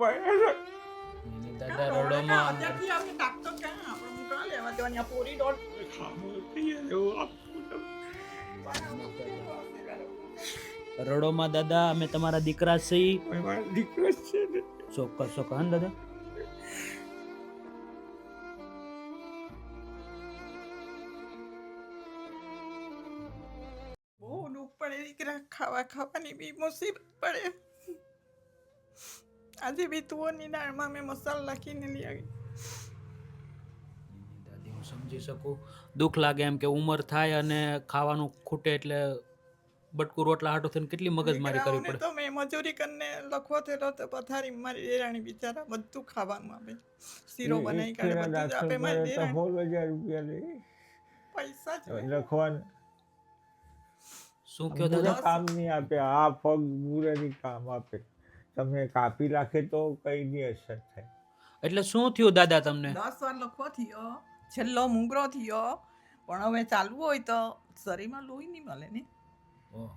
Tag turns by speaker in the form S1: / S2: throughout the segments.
S1: ભયાનક
S2: એની દાદા રડોમાં દાદા અમે તમારા દીકરા છીએ.
S1: દીકરો છે
S2: ચોક્કસ ચોક્કસ. હા ને દાદા?
S3: બહુ દુઃખ પડે દીકરા. ખાવા ખાવાની બી મુસીબત પડે. આજે બી તુવરની દાળમાં મેં મસાલા નાખીને લઈ આવી
S2: દાદી હું સમજી શકું દુઃખ લાગે એમ કે ઉંમર થાય અને ખાવાનું ખૂટે એટલે બટકું રોટલા હાટો થઈને કેટલી મગજમારી કરવી પડે
S3: તો મેં મજૂરી કરીને લખવો થયેલો તો પથારી મારી દેરાણી બિચારા બધું ખાવાનું આપે શીરો બનાવી કાઢે બધું જ આપે મારી દેરાણી
S1: હજાર રૂપિયા લે
S3: પૈસા જ
S1: લખવાનું
S2: શું
S1: કહો
S2: દાદા
S1: કામ નહીં આપે આ પગ પૂરાની કામ આપે તમે કાપી રાખે તો કઈ ની અસર થાય.
S2: એટલે શું થયું દાદા તમને?
S3: દસ વાર લખવો થયો છેલ્લો મુંગરો થયો પણ હવે ચાલવું હોય તો શરીરમાં લોહી નહીં મળે ને.
S2: ઓહ.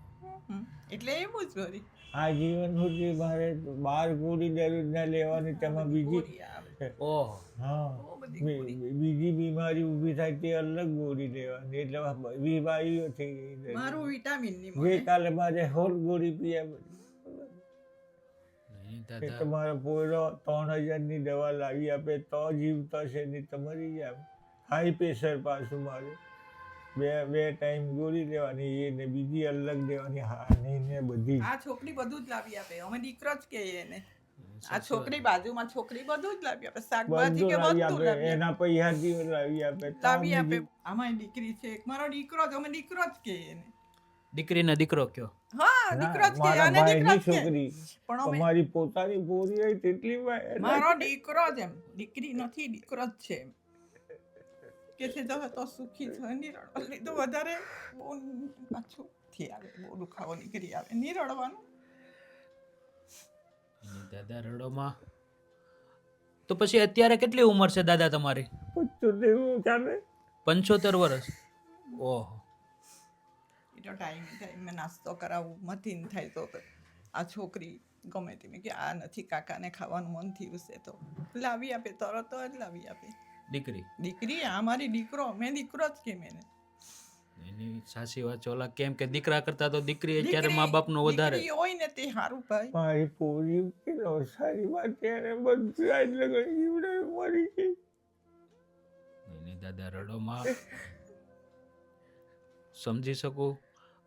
S3: એટલે એવું જ કરી.
S1: આ જીવન સુધી મારે બાર ગોળી દરરોજ ના લેવાની તેમાં બીજી
S3: આવે.
S2: ઓહ.
S1: હા.
S3: બધી
S1: બી-
S3: ગોળી.
S1: બી- બીજી બીમારી ઊભી થાય તે અલગ ગોળી લેવાની એટલે બીમારીઓ થઈ ગઈ.
S3: મારું વિટામિન નહીં કાલે
S1: ગઈકાલે મારે હોલ ગોળી પીયા એ
S2: દાદા
S1: તમારો પોયરો ત્રણ હજારની દવા લાવી આપે તો જીવતો છે નહીં તો મરી જાય હાઈ પ્રેશર પાછું મારે. બે બે ટાઈમ ગોળી લેવાની એ ને બીજી અલગ દેવાની હાની ને બધી.
S3: આ છોકરી બધું જ લાવી આપે. અમે દીકરો જ કહીએ એને. આ છોકરી બાજુમાં છોકરી બધું જ લાવી આપે. શાકભાજી કે બધું લાવી આપે.
S1: એના પૈસાથી લાવી આપે.
S3: લાવી આપે. આમાં દીકરી છે એક. મારો દીકરો જ અમે દીકરો જ કહીએ એને.
S2: દીકરીને દીકરો કયો?
S3: હા દીકરો જ કહીએ આને દીકરો જ
S1: છોકરી.
S3: પણ
S1: અમારી પોતાની પોરી હોય તેટલી
S3: મારો દીકરો જ એમ. દીકરી નથી દીકરો જ છે એમ. કે છે તો તો સુખી થયો નિરળવા લીધું વધારે. બહુ પાછું થી આવે બહુ દુખાવો નીકળી આવે. નિરળવાનું
S2: દાદા રડોમાં. તો પછી અત્યારે કેટલી ઉંમર છે દાદા તમારી?
S1: પંચોતેર ચાલે.
S2: પંચોતેર વર્ષ. ઓહ.
S3: તો ટાઈમ ટાઈમે નાસ્તો કરાવવું મથી થાય તો આ છોકરી ગમે તે મેં કે આ નથી કાકાને ખાવાનું મન થયું છે તો લાવી આપે તરત જ લાવી આપે.
S2: દીકરી?
S3: દીકરી આ મારી દીકરો મેં દીકરો જ કેમ એને
S2: એની સાચી વાત ચોલા કેમ કે દીકરા કરતા તો દીકરી અત્યારે
S3: મા
S2: મા બાપનો વધારે
S3: હોય ને તે સારું ભાઈ.
S1: મારી પૂરી કે સારી વાત ત્યારે બધા જ લગન જીવડે મરી ગઈ
S2: એને દાદા રડોમાં સમજી શકું?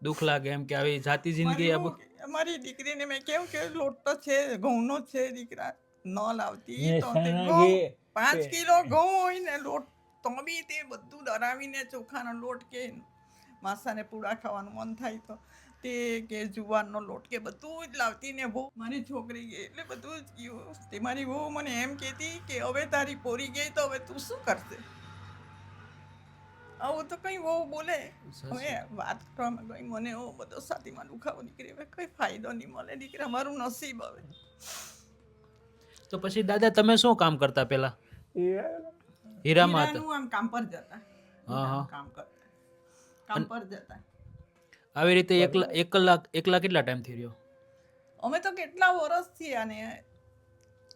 S2: દુઃખ લાગે એમ કે આવી જાતિ જિંદગી આ
S3: દીકરીને મેં કેવું કે લોટ તો છે ઘઉંનો છે દીકરા ન લાવતી તો પાંચ કિલો ઘઉં હોય ને લોટ તો બી તે બધું ડરાવીને ચોખાનો લોટ કે માસાને પૂડા ખાવાનું મન થાય તો તે કે જુવારનો લોટ કે બધું જ લાવતી ને બહુ. મારી છોકરી ગઈ એટલે બધું જ ગયું. તે મારી બહુ મને એમ કહેતી કે હવે તારી પોરી ગઈ તો હવે તું શું કરશે? આવું તો કંઈ બહુ બોલે. હવે વાત કરવામાં ગઈ મને એવો બધો છાતીમાં દુખાવો નીકળી હવે કંઈ ફાયદો નહીં મળે દીકરા મારું નસીબ હવે.
S2: તો પછી દાદા તમે શું કામ કરતા પેલા હીરામાં હતા.
S3: આમ કામ પર જતા.
S2: હા, હા.
S3: કામ કરતા. કામ પર જતા.
S2: આવી રીતે એકલા એક કલાક એકલા કેટલા ટાઈમ થઈ રહ્યો?
S3: અમે તો કેટલા વર્ષથી અને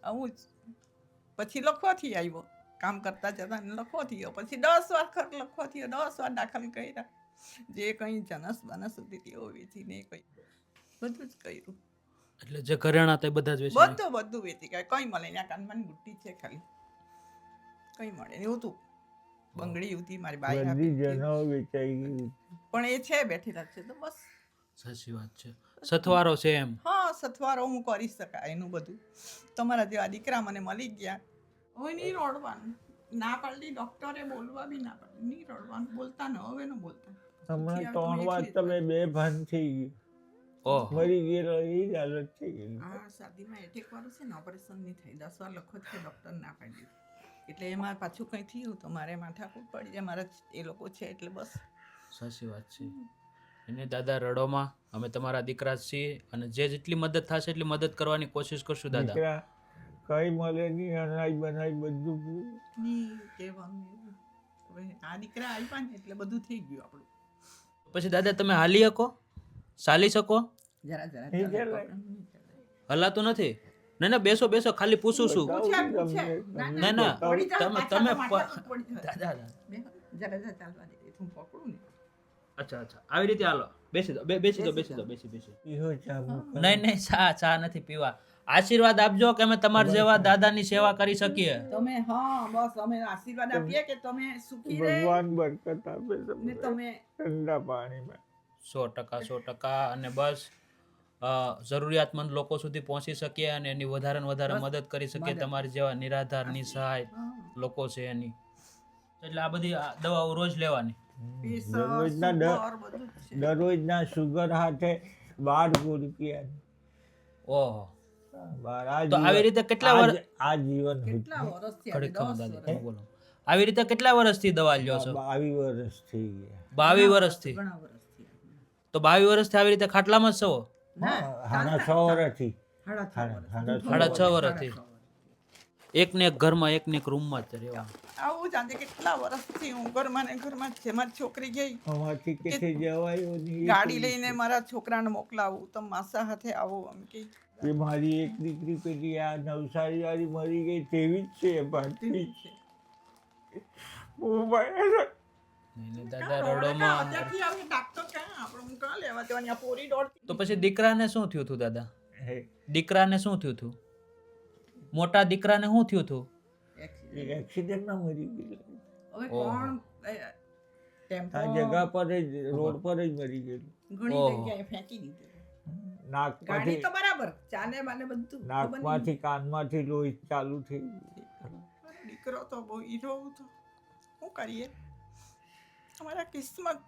S3: આવું જ. પછી લખવાથી આવ્યો. કામ કરતા જતા ને લખવો થયો. પછી દસ વખત લખો થયો દસ વાર દાખલ કર્યા. જે કંઈ જનસ બનસ સુધી થયો વેચી ને કંઈ બધું જ કર્યું.
S2: એટલે જે ઘરેણા તે બધા જ વેચી
S3: બધું બધું વેચી ગયા. કંઈ મળે ત્યાં કાનમાં બુટ્ટી છે ખાલી. કંઈ મળે એવું હતું બંગડી હતી મારી બાઈ
S1: બધી જનો વેચાઈ ગઈ.
S3: પણ એ છે બેઠેલા છે તો બસ.
S2: સાચી વાત છે. સથવારો છે એમ.
S3: હા સથવારો હું કરી શકાય એનું બધું. તમારા જેવા દીકરા મને મળી ગયા. હવે નહીં રડવાનું ના પાડી ડોક્ટરે બોલવા બી ના પાડી. નહીં રડવાનું બોલતા ન હવે ન બોલતા.
S1: હમણાં ત્રણ વાર તમે બે ભાન થઈ ગયું મરી ગયેલો એ જ હાલત થઈ ગઈ.
S3: હા શાદીમાં એટેક વાળું છે ને ઓપરેશન નહીં થાય. દસ વાર લખો છે ડૉક્ટર ના પાડી એટલે એમાં પાછું કંઈ થયું તો મારે માથાકૂટ પડી જાય. મારા એ લોકો છે એટલે બસ.
S2: સાચી વાત છે. એને દાદા રડોમાં અમે તમારા દીકરા છીએ અને જે જેટલી મદદ થશે એટલી મદદ કરવાની કોશિશ કરશું દાદા.
S1: દીકરા કઈ મળે નહીં અનાજ બનાજ બધું પૂરું.
S3: આ દીકરા આવ્યા ને એટલે બધું થઈ ગયું આપણું.
S2: પછી દાદા તમે હાલી શકો? ચાલી શકો?
S3: જરા જરા.
S2: હલાતું નથી? ના ના બેસો બેસો ખાલી પૂછું છું.
S3: ના,
S2: ના, તમે- તમે. દાદા દાદા.
S3: જરા જરા ચાલવા દે. હું પકડું ને.
S2: અચ્છા અચ્છા. આવી રીતે હાલો. બેસી દો બે- બેસી દો બેસી દો બેસી બેસી. નહીં નહીં ચા ચા નથી પીવા. આશીર્વાદ આપજો કે અમે તમારા જેવા દાદાની સેવા કરી શકીએ.
S3: તમે હા બસ અમે આશીર્વાદ આપીએ કે તમે સુખી રહે.
S1: ભગવાન બરકત આપે તમને
S3: તમે
S1: ઠંડા પાણીમાં.
S2: સો ટકા સો ટકા. અને બસ જરૂરિયાતમંદ લોકો સુધી પહોંચી શકીએ અને એની વધારે ને વધારે મદદ કરી શકીએ. તમારી જેવા નિરાધાર નિસહાય લોકો છે એની. એટલે આ બધી દવાઓ રોજ લેવાની.
S1: દરરોજના
S3: સુગર બધું
S1: દરરોજના સુગર હાથે બાર ગુરુ
S2: ઓહો.
S1: બાર આ
S2: તો આવી રીતે કેટલા વર્ષ
S1: આ જીવન
S3: કેટલા વર્ષથી
S2: બોલો. આવી રીતે કેટલા દવા લ્યો છો?
S1: બાવીસ
S2: વર્ષથી
S3: બાવી વર્ષથી
S2: તો બાવી વર્ષથી આવી રીતે ખાટલામાં જ છો?
S3: ના,
S1: છ વર્ષથી
S3: છ.
S2: એક ને એક ઘરમાં એક ને એક રૂમમાં જ રહેવા
S3: આવું જાણે કેટલા વર્ષથી હું ઘરમાં ને ઘરમાં છે. મારી છોકરી ગઈ.
S1: અમારથી કેથે જવાયો
S3: ગાડી લઈને મારા છોકરાને મોકલાવું. તમે માસા હાથે આવો એમ કે.
S1: એ મારી એક દીકરી પેલી આ નવસારી વાળી મરી ગઈ તેવી જ છે ભારતી
S3: છે. કાં
S2: તો પછી દીકરાને શું થયું હતું દાદા?
S1: હે,
S2: દીકરાને શું થયું હતું? મોટા દીકરાને શું થયું હતું?
S1: એક્સિડન્ટમાં મરી ગયેલો
S3: હવે કોણ?
S1: આ જગા પર જ રોડ પર જ મરી ગયેલું
S3: ઘણી જગ્યાએ ફેંકી દીધું.
S1: નાકમાંથી
S3: તો બરાબર ચાને માને બધું
S1: નાકમાંથી કાનમાંથી લોહી ચાલુ થઈ
S3: દીકરો તો બહુ હીરો હતો. શું કરીએ? અમારા કિસ્મત.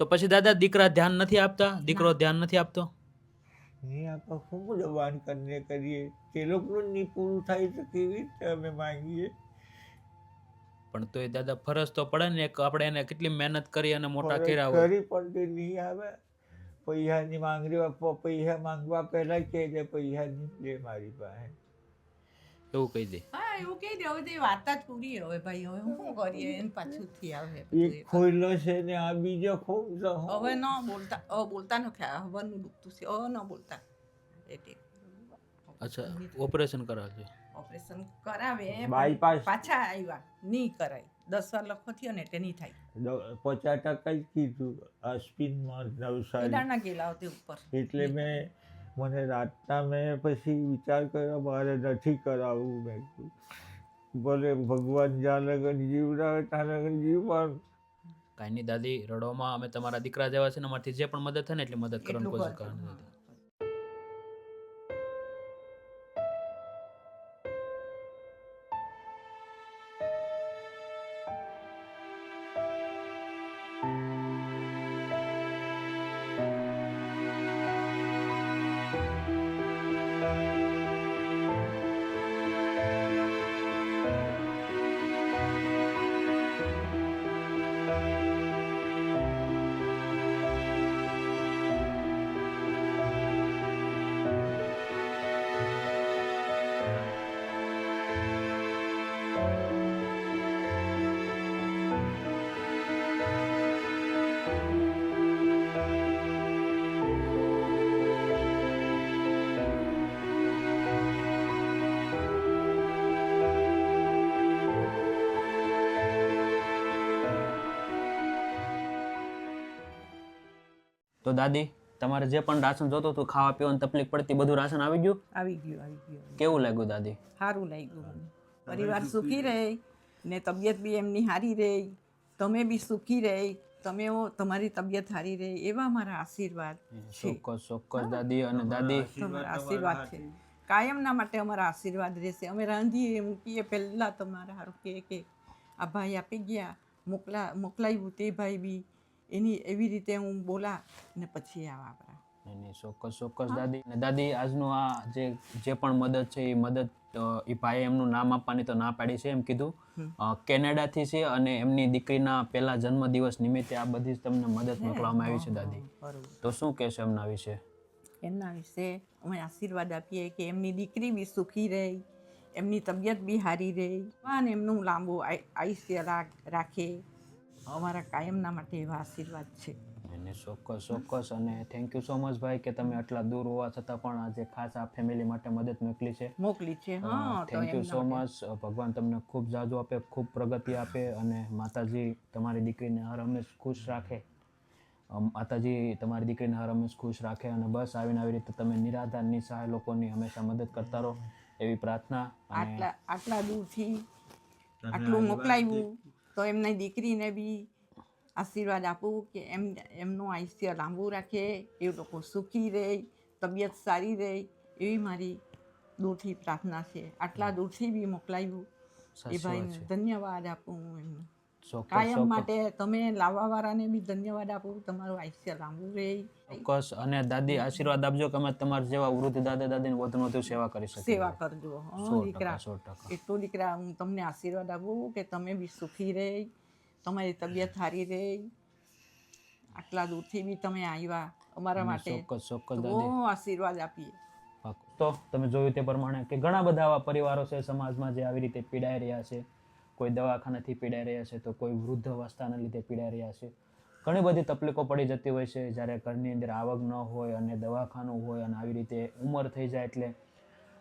S2: તો પછી દાદા દીકરા ધ્યાન નથી આપતા? દીકરો ધ્યાન નથી આપતો?
S1: નહીં આપણે ખૂબ દબાણ કરીને કરીએ? તે લોકોનું નહીં પૂરું થાય તો કેવી રીતે અમે માંગીએ?
S2: પણ તો એ દાદા ફરજ તો પડે ને એક આપણે એને કેટલી મહેનત કરી અને મોટા કર્યા
S1: કરી પણ તે નહીં આવે. પૈસાની માંગણી પ- પૈસા માંગવા પહેલા કહે છે પૈસા લે મારી પાસે.
S2: એવું કહી દે.
S3: હા એવું કહી દે. હવે તે વાત જ પૂરી હવે ભાઈ હવે હું શું કરીએ? એને પાછુંથી આવે
S1: એક
S3: બધું
S1: છે ને આ બીજો ખોમ તો
S3: હવે ન બોલતા હવે બોલતા ન ખ્યા હવાનું દુખતું છે. હવે ન બોલતા. એટલે.
S2: અચ્છા ઓપરેશન કરાવજો.
S3: ઓપરેશન કરાવે
S1: બાયપાસ
S3: પાછા આવ્યા નહીં કરાય. દસ વાર લખો થયો ને એટલે નહીં થાય.
S1: પચાસ ટકા જ કીધું.
S3: અસ્પિનમાં
S1: નવસારી
S3: દાણા ગયેલા હતી ઉપર.
S1: એટલે મેં મને રાતના મેં પછી વિચાર કર્યો મારે નથી કરાવવું મેં કીધું. ભલે ભગવાન જાનગન લગન જીવડાવે ત્યાં લગન જીવવાનું
S2: કાંઈ નહીં દાદી રડોમાં અમે તમારા દીકરા જેવા છે ને અમારથી જે પણ મદદ થાય ને એટલી મદદ કરવાની કોશિશ. કરવાની તો દાદી તમારે જે પણ રાશન જોતો હતું ખાવા પીવાની તકલીફ પડતી બધું રાશન આવી ગયું?
S3: આવી ગયું આવી ગયું
S2: કેવું લાગ્યું દાદી?
S3: સારું લાગ્યું પરિવાર સુખી રહે ને તબિયત બી એમની સારી રહે તમે બી સુખી રહે તમે ઓ- તમારી તબિયત સારી રહે એવા મારા આશીર્વાદ
S2: ચોક્કસ ચોક્કસ દાદી અને દાદી?
S3: તમારા આશીર્વાદ છે. કાયમના માટે અમારા આશીર્વાદ રહેશે. અમે રાંધીએ મૂકીએ પહેલાં તમારા હારું કે કે આ ભાઈ આપી ગયા મોકલા મોકલાવ્યું તે ભાઈ બી. એની એવી રીતે હું બોલા ને પછી આ વાપરા.
S2: નહીં, ચોક્કસ ચોક્કસ દાદી. અને દાદી આજનું આ જે જે પણ મદદ છે એ મદદ એ ભાઈએ એમનું નામ આપવાની તો ના પાડી છે એમ કીધું. કેનેડાથી છે અને એમની દીકરીના પહેલા જન્મદિવસ નિમિત્તે આ બધી જ તમને મદદ મોકલવામાં આવી છે દાદી. તો શું કહેશો એમના વિશે?
S3: એમના વિશે અમે આશીર્વાદ આપીએ કે એમની દીકરી બી સુખી રહે એમની તબિયત બી સારી રહે. અને એમનું લાંબુ આય- આયુષ્ય રાખે. અમારા કાયમના માટે એવા આશીર્વાદ છે.
S2: એને ચોક્કસ ચોક્કસ અને થેન્ક યુ સો મચ ભાઈ કે તમે આટલા દૂર હોવા છતાં પણ આજે ખાસ આ ફેમિલી માટે મદદ મોકલી છે.
S3: મોકલી છે હા
S2: થેન્ક યુ સો મચ ભગવાન તમને ખૂબ જાજુ આપે ખૂબ પ્રગતિ આપે અને માતાજી તમારી દીકરીને હર હંમેશ ખુશ રાખે. માતાજી તમારી દીકરીને હર હંમેશ ખુશ રાખે અને બસ આવીને આવી રીતે તમે નિરાધાર નિસહાય લોકોની હંમેશા મદદ કરતા રહો એવી પ્રાર્થના અને
S3: આટલા આટલા દૂરથી આટલું મોકલાવ્યું. તો એમની દીકરીને બી આશીર્વાદ આપું કે એમ એમનું આયુષ્ય લાંબુ રાખે એ લોકો સુખી રહે તબિયત સારી રહે એવી મારી દૂરથી પ્રાર્થના છે. આટલા દૂરથી બી મોકલાવ્યું એ ભાઈને ધન્યવાદ આપું હું એમને. કાયમ માટે તમે લાવવાવાળાને બી ધન્યવાદ આપું તમારું આયુષ્ય લાંબુ રહે.
S2: ચોક્કસ અને દાદી આશીર્વાદ આપજો કે અમે તમારા જેવા વૃદ્ધ દાદા દાદીની વધુ વધુ સેવા કરી શકીએ.
S3: સેવા કરજો દીકરા. એટલું દીકરા હું તમને આશીર્વાદ આપું કે તમે બી સુખી રહે તમારી તબિયત સારી રહે. આટલા દૂરથી બી તમે આવ્યા અમારા માટે.
S2: ચોક્કસ ચોક્કસ
S3: આશીર્વાદ આપીએ.
S2: તો તમે જોયું તે પ્રમાણે કે ઘણા બધા આવા પરિવારો છે સમાજમાં જે આવી રીતે પીડાઈ રહ્યા છે. કોઈ દવાખાનાથી પીડાઈ રહ્યા છે તો કોઈ વૃદ્ધ અવસ્થાના લીધે પીડાઈ રહ્યા છે. ઘણી બધી તકલીફો પડી જતી હોય છે જ્યારે ઘરની અંદર આવક ન હોય અને દવાખાનું હોય અને આવી રીતે ઉંમર થઈ જાય એટલે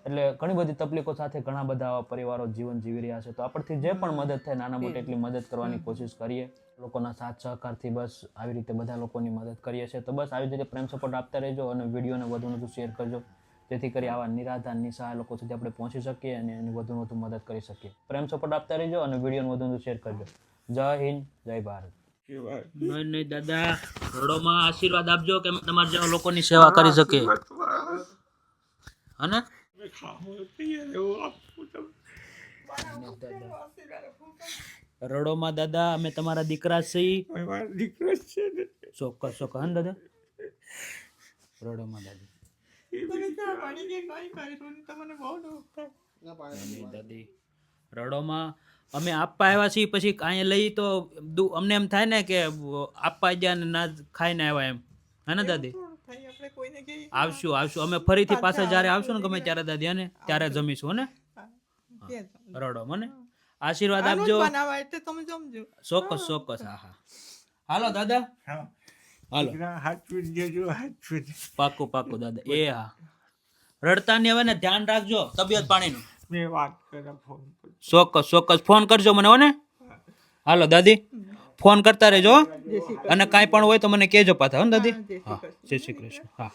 S2: એટલે ઘણી બધી તકલીફો સાથે ઘણા બધા પરિવારો જીવન જીવી રહ્યા છે. તો આપણથી જે પણ મદદ થાય નાના મોટી એટલી મદદ કરવાની કોશિશ કરીએ. લોકોના સાથ સહકારથી બસ આવી રીતે બધા લોકોની મદદ કરીએ છીએ. તો બસ આવી રીતે પ્રેમ સપોર્ટ આપતા રહેજો અને વિડીયોને વધુ વધુ શેર કરજો. જેથી કરી આવા નિરાધાર નિસહાય લોકો સુધી આપણે પહોંચી શકીએ અને એની વધુ વધુ મદદ કરી શકીએ. પ્રેમ સપોર્ટ આપતા રહેજો અને વિડીયોને વધુ વધુ શેર કરજો. જય હિન્દ જય ભારત. નહીં નહીં દાદા રડોમાં આશીર્વાદ આપજો કે તમારા જેવા લોકોની સેવા કરી શકીએ.
S1: તમે
S2: રડોમાં દાદા અમે તમારા દીકરા છીએ.
S1: દીકરો છે
S2: ચોક્કસ ચોક્કસ. હા દાદા? રડોમાં દાદી. દાદી રડોમાં અમે આપવા આવ્યા છીએ પછી અહીંયા લઈ તો અમને એમ થાય ને કે આપવા ગયા ને ના ખાઈને આવ્યા એમ. હે ને દાદી? આવશું આવશું. અમે ફરીથી પાછા જ્યારે આવશું ને ગમે ત્યારે દાદી હે ને ત્યારે જમીશું ને? રડો મને આશીર્વાદ આપજો. ચોક્કસ ચોક્કસ. હા હા. હાલો દાદા.
S1: હા.
S2: હાલો.
S1: દીકરા હાથવીને જજો હાથવીને
S2: પાકું પાકું દાદા. એ હા. રડતા ને હવે ને ધ્યાન રાખજો તબિયત પાણીનું.
S1: મેં વાત કર્યા ફોન
S2: ચોક્કસ ચોક્કસ. ફોન કરજો મને હો ને. હાલો દાદી. ફોન કરતા રહેજો. અને કાંઈ પણ હોય તો મને કહેજો પાછા હો ને દાદી. હા જય શ્રી કૃષ્ણ. હા.